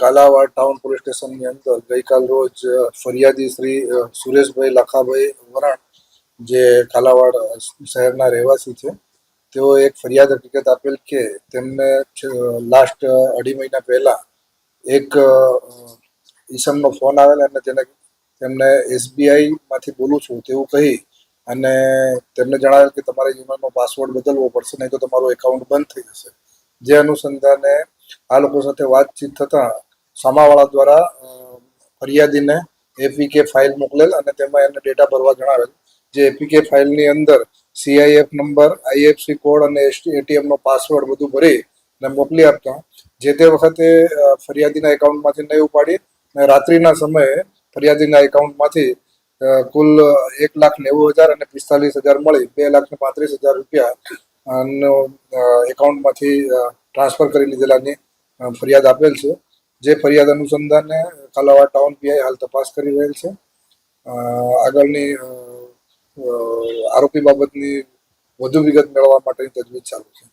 Kalavad town police સ્ટેશનની અંદર ગઈકાલ રોજ ફરિયાદી શ્રી સુરેશભાઈ લખાભાઈ વરાણ, જે કાલાવાડ શહેરના રહેવાસી છે, તેઓ એક ફરિયાદ હકીકત આપેલ કે તેમને લાસ્ટ અઢી મહિના પહેલા એક ઈસમનો ફોન આવેલ અને તેને, તેમને એસબીઆઈ માંથી બોલું છું તેવું કહી અને તેમને જણાવેલ કે તમારે ઈમેલનો પાસવર્ડ બદલવો પડશે, નહીં તો તમારું એકાઉન્ટ બંધ થઈ જશે. જે અનુસંધાને આ લોકો સાથે વાતચીત થતાં સામાવાળા દ્વારા ફરિયાદીને એપીકે ફાઇલ મોકલેલ અને તેમાં એને ડેટા ભરવા જણાવેલ. જે એપીકે ફાઇલની અંદર સીઆઈએફ નંબર આઈએફસી કોડ અને એટીએમનો પાસવર્ડ બધું ભરી અને મોકલી આપતા. જે તે વખતે ફરિયાદીના એકાઉન્ટમાંથી નહીં ઉપાડી અને રાત્રિના સમયે ફરિયાદીના એકાઉન્ટમાંથી કુલ એક લાખ નેવું હજાર અને પિસ્તાલીસ હજાર મળી, બે લાખ ને પાંત્રીસ હજાર રૂપિયા એકાઉન્ટમાંથી ટ્રાન્સફર કરી લીધેલાની ફરિયાદ આપેલ છે. જે ફરિયાદ અનુસંધાને કાલાવાડ ટાઉન પીઆઈ હાલ તપાસ કરી રહેલ છે. આગળની આરોપી બાબતની વધુ વિગત મેળવવા માટેની તજવીજ ચાલુ છે.